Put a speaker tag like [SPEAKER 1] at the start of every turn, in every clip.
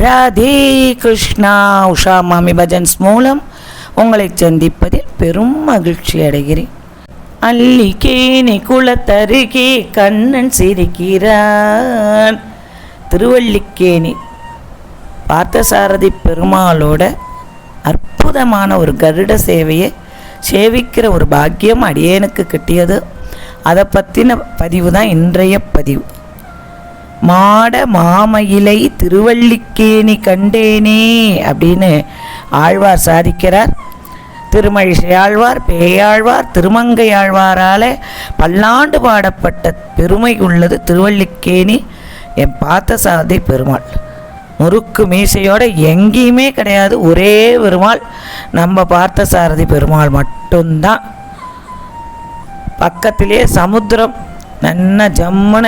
[SPEAKER 1] ராதே கிருஷ்ணா உஷா மாமி பஜன்ஸ் மூலம் உங்களை சந்திப்பதில் பெரும் மகிழ்ச்சி அடைகிறேன். அல்லிக்கேனி குளத்தருகே கண்ணன் சிரிக்கிறான். திருவள்ளிக்கேணி பார்த்தசாரதி பெருமாளோட அற்புதமான ஒரு கருட சேவையை சேவிக்கிற ஒரு பாக்கியம் அடியேனுக்கு கிட்டியது. அதை பற்றின பதிவு தான் இன்றைய பதிவு. மாட மாமயிலை திருவள்ளிக்கேணி கண்டேனே அப்படின்னு ஆழ்வார் சாதிக்கிறார். திருமழிசையாழ்வார் பேயாழ்வார் திருமங்கை ஆழ்வாரால் பல்லாண்டு பாடப்பட்ட பெருமை உள்ளது திருவள்ளிக்கேணி என் பார்த்த சாதை பெருமாள். முறுக்கு மீசையோட எங்கேயுமே கிடையாது. ஒரே பெருமாள் நம்ம பார்த்த சாரதி பெருமாள் மட்டும்தான். பக்கத்திலே சமுத்திரம் நன்ன ஜம்முன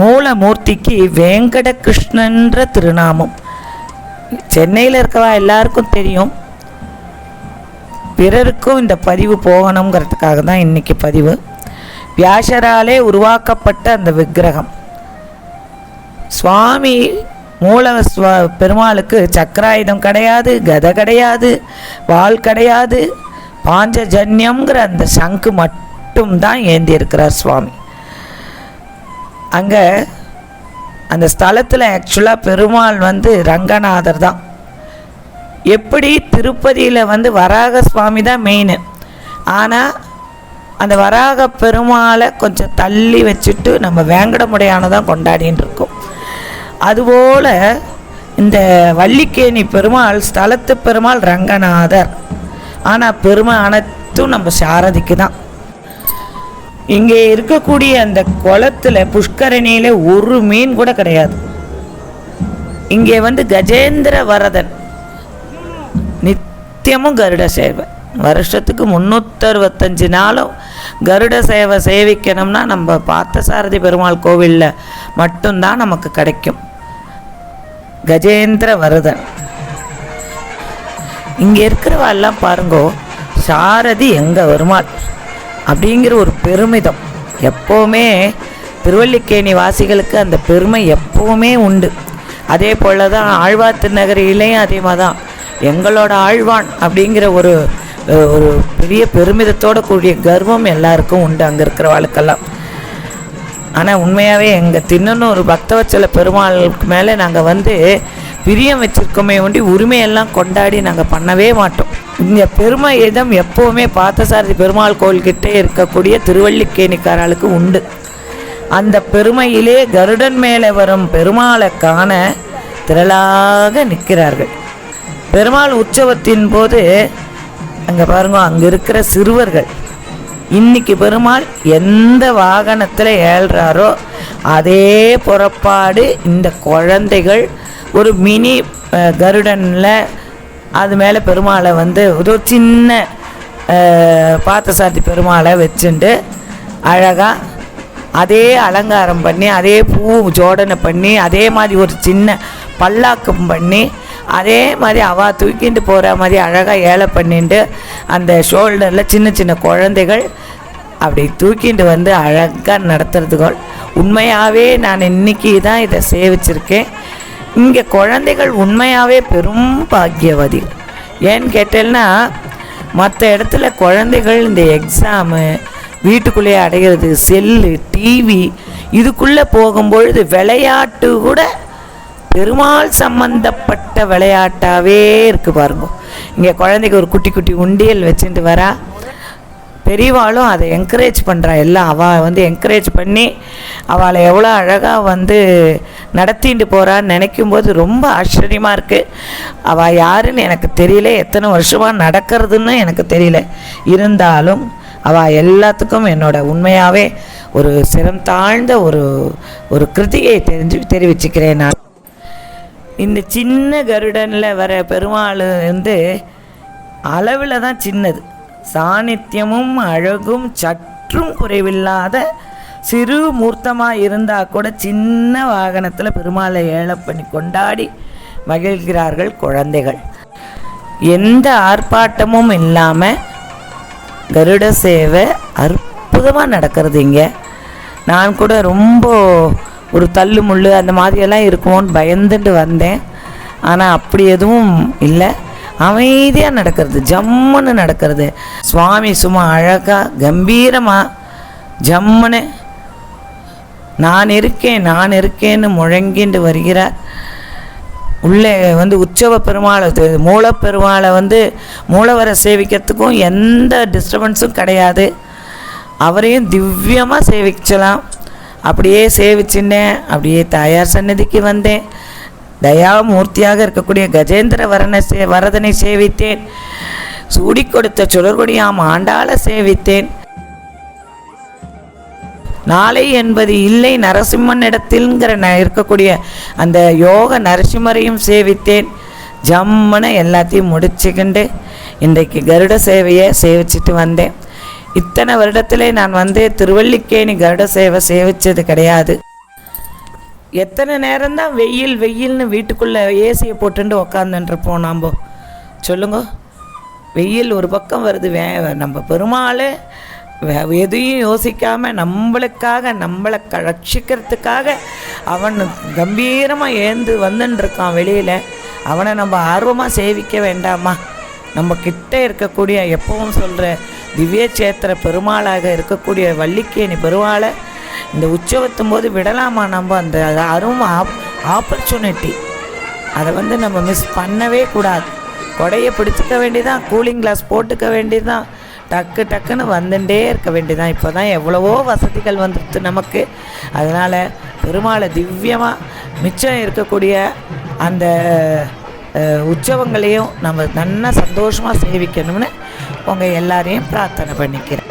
[SPEAKER 1] மூலமூர்த்திக்கு வேங்கட கிருஷ்ணன்ற திருநாமம். சென்னையில் இருக்கவா எல்லாருக்கும் தெரியும். பிறருக்கும் இந்த பதிவு போகணுங்கிறதுக்காக தான் இன்றைக்கி பதிவு. வியாசராலே உருவாக்கப்பட்ட அந்த விக்கிரகம். சுவாமி மூல பெருமாளுக்கு சக்கராயுதம் கிடையாது கதை கிடையாது வாள் கிடையாது பாஞ்சஜன்யம்ங்கிற அந்த சங்கு மட்டும்தான் ஏந்தி இருக்கிறார் சுவாமி. அங்கே அந்த ஸ்தலத்தில் ஆக்சுவலாக பெருமாள் வந்து ரங்கநாதர் தான். எப்படி திருப்பதியில் வந்து வராக சுவாமி தான் மெயின் ஆனால் அந்த வராக பெருமாளை கொஞ்சம் தள்ளி வச்சுட்டு நம்ம வேங்கடமுடையானதான் கொண்டாடின்னு இருக்கோம். அதுபோல் இந்த வள்ளிக்கேணி பெருமாள் ஸ்தலத்து பெருமாள் ரங்கநாதர். ஆனால் பெருமை அனைத்தும் நம்ம சாரதிக்கு தான். இங்கே இருக்கக்கூடிய அந்த குளத்துல புஷ்கரணியில் ஒரு மீன் கூட கிடையாது. இங்கே வந்து கஜேந்திர வரதன். நித்தியமும் கருட சேவை. வருஷத்துக்கு முந்நூற்றறுபத்தஞ்சு நாளும் கருட சேவை சேவிக்கணும்னா நம்ம பார்த்த சாரதி பெருமாள் கோவிலில் மட்டும்தான் நமக்கு கிடைக்கும். கஜேந்திர வரதன் இங்கே இருக்கிறவெல்லாம் பாருங்கோ சாரதி எங்கே வருமாள்? அப்படிங்கிற ஒரு பெருமிதம். எப்போவுமே திருவல்லிக்கேணி வாசிகளுக்கு அந்த பெருமை எப்போவுமே உண்டு. அதே போல தான் ஆழ்வார் திருநகரிலையும் அதே மாதிரி தான் எங்களோட ஆழ்வான் அப்படிங்கிற ஒரு ஒரு பெரிய பெருமிதத்தோட கூடிய கர்வம் எல்லாருக்கும் உண்டு அங்கே இருக்கிறவாளுக்கெல்லாம். ஆனால் உண்மையாகவே எங்கள் தின்னனூர் பக்தவச்சல பெருமாளுக்கு மேலே நாங்கள் வந்து பிரியம் வச்சுருக்கோமே ஒண்டி உரிமையெல்லாம் கொண்டாடி நாங்கள் பண்ணவே மாட்டோம். இங்கே பெருமை இதம் எப்போவுமே பார்த்தசாரதி பெருமாள் கோயில்கிட்டே இருக்கக்கூடிய திருவள்ளிக்கேணிக்காராளுக்கு உண்டு. அந்த பெருமையிலே கருடன் மேலே வரும் பெருமாளை காண திரளாக நிற்கிறார்கள். பெருமாள் உற்சவத்தின் போது அங்கே பாருங்க அங்கே இருக்கிற சிறுவர்கள் இன்னைக்கு பெருமாள் எந்த வாகனத்தில் ஏழ்றாரோ அதே புறப்பாடு இந்த குழந்தைகள் ஒரு மினி கருடனில் அது மேலே பெருமாளை வந்து ஒரு சின்ன அஹ், பெருமாளை வச்சுண்டு அழகாக அதே அலங்காரம் பண்ணி அதே பூ ஜோடனை பண்ணி அதே மாதிரி ஒரு சின்ன பல்லாக்கம் பண்ணி அதே மாதிரி அவள் தூக்கிட்டு போகிற மாதிரி அழகாக ஏழை பண்ணிட்டு அந்த ஷோல்டரில் சின்ன சின்ன குழந்தைகள் அப்படி தூக்கிட்டு வந்து அழகாக நடத்துறதுகள். உண்மையாகவே நான் இன்னைக்கு தான் இதை சேவிச்சிருக்கேன். இங்கே குழந்தைகள் உண்மையாகவே பெரும் பாக்கியவதி. ஏன்னு கேட்டேன்னா மற்ற இடத்துல குழந்தைகள் இந்த எக்ஸாமு வீட்டுக்குள்ளேயே அடைகிறது செல்லு டிவி இதுக்குள்ளே போகும்பொழுது விளையாட்டு கூட பெருமாள் சம்பந்தப்பட்ட விளையாட்டாகவே இருக்குது பாருங்க. இங்கே குழந்தைக்கு ஒரு குட்டி குட்டி உண்டியல் வச்சுட்டு வரா. பெரியவாளும் அதை என்கரேஜ் பண்ணுறா எல்லாம் அவள் வந்து என்கரேஜ் பண்ணி அவளை எவ்வளோ அழகாக வந்து நடத்திட்டு போகிறான்னு நினைக்கும் போது ரொம்ப ஆச்சரியமாக இருக்குது அவள் யாருன்னு எனக்கு தெரியல. எத்தனை வருஷமாக நடக்கிறதுன்னு எனக்கு தெரியல. இருந்தாலும் அவள் எல்லாத்துக்கும் என்னோட உண்மையாகவே ஒரு சிரம் தாழ்ந்த ஒரு ஒரு கிருத்தியை தெரிஞ்சு தெரிவிச்சுக்கிறேன் நான். இந்த சின்ன கருடனில் வர பெருமாள் வந்து அளவில் தான் சின்னது. சாநித்தியமும் அழகும் சற்றும் குறைவில்லாத சிறு மூர்த்தமாக இருந்தால் கூட சின்ன வாகனத்தில் பெருமாளை ஏழை பண்ணி கொண்டாடி மகிழ்கிறார்கள் குழந்தைகள். எந்த ஆர்ப்பாட்டமும் இல்லாமல் கருட சேவை அற்புதமாக நடக்கிறது இங்கே. நான் கூட ரொம்ப ஒரு தள்ளு முள்ளு அந்த மாதிரியெல்லாம் இருக்குமோன்னு பயந்துட்டு வந்தேன். ஆனால் அப்படி எதுவும் இல்லை. அமைதியாக நடக்கிறது ஜம்முன்னு நடக்கிறது. சுவாமி சும்மா அழகாக கம்பீரமாக ஜம்முன்னு நான் இருக்கேன் நான் இருக்கேன்னு முழங்கிண்டு வருகிறார். உள்ளே வந்து உற்சவ பெருமாளை மூலப்பெருமாளை வந்து மூலவரை சேவிக்கிறதுக்கும் எந்த டிஸ்டர்பன்ஸும் கிடையாது. அவரையும் திவ்யமாக சேவிச்சலாம் அப்படியே சேவிச்சின்னேன் அப்படியே தாயார் சன்னதிக்கு வந்தேன். தயாமூர்த்தியாக இருக்கக்கூடிய கஜேந்திர வரனை சே வரதனை சேவித்தேன். சூடி கொடுத்த சுடர்கொடியாம் ஆண்டாள சேவித்தேன். நாளை என்பது இல்லை நரசிம்மன் இடத்தில்ங்கிற ந இருக்கக்கூடிய அந்த யோக நரசிம்மரையும் சேவித்தேன். ஜம்முன்னு எல்லாத்தையும் முடிச்சுக்கிண்டு இன்றைக்கு கருட சேவையை சேவிச்சிட்டு வந்தேன். இத்தனை வருடத்திலே நான் வந்து திருவல்லிக்கேணி கருட சேவை சேவிச்சது கிடையாது. எத்தனை நேரம்தான் வெயில் வெயில்னு வீட்டுக்குள்ளே ஏசியை போட்டுட்டு உக்காந்துட்டுருப்போம் நாம். சொல்லுங்க. வெயில் ஒரு பக்கம் வருது வே நம்ம பெருமாள் வே- எதையும் யோசிக்காமல் நம்மளுக்காக நம்மளை க ரட்சிக்கிறதுக்காக அவன் கம்பீரமாக ஏந்து வந்துட்டுருக்கான் வெளியில். அவனை நம்ம ஆர்வமாக சேவிக்க வேண்டாமா? நம்ம கிட்டே இருக்கக்கூடிய எப்பவும் சொல்கிற திவ்ய சேத்திர பெருமாளாக இருக்கக்கூடிய வள்ளிக்கேணி பெருமாளை இந்த உற்சவத்தும் போது விடலாமா நம்ம அந்த அரும் ஆப் ஆப்பர்ச்சுனிட்டி அதை வந்து நம்ம மிஸ் பண்ணவே கூடாது. கொடையை பிடிச்சிக்க வேண்டியதான் கூலிங் கிளாஸ் போட்டுக்க வேண்டியதான் டக்கு டக்குன்னு வந்துட்டே இருக்க வேண்டியதான் இப்போ தான் எவ்வளவோ வசதிகள் வந்துடுது நமக்கு. அதனால் பெருமாளை திவ்யமாக மிச்சம் இருக்கக்கூடிய அந்த உற்சவங்களையும் நம்ம நல்லா சந்தோஷமாக சேவிக்கணும்னு உங்கள் எல்லாரையும் பிரார்த்தனை பண்ணிக்கிறேன்.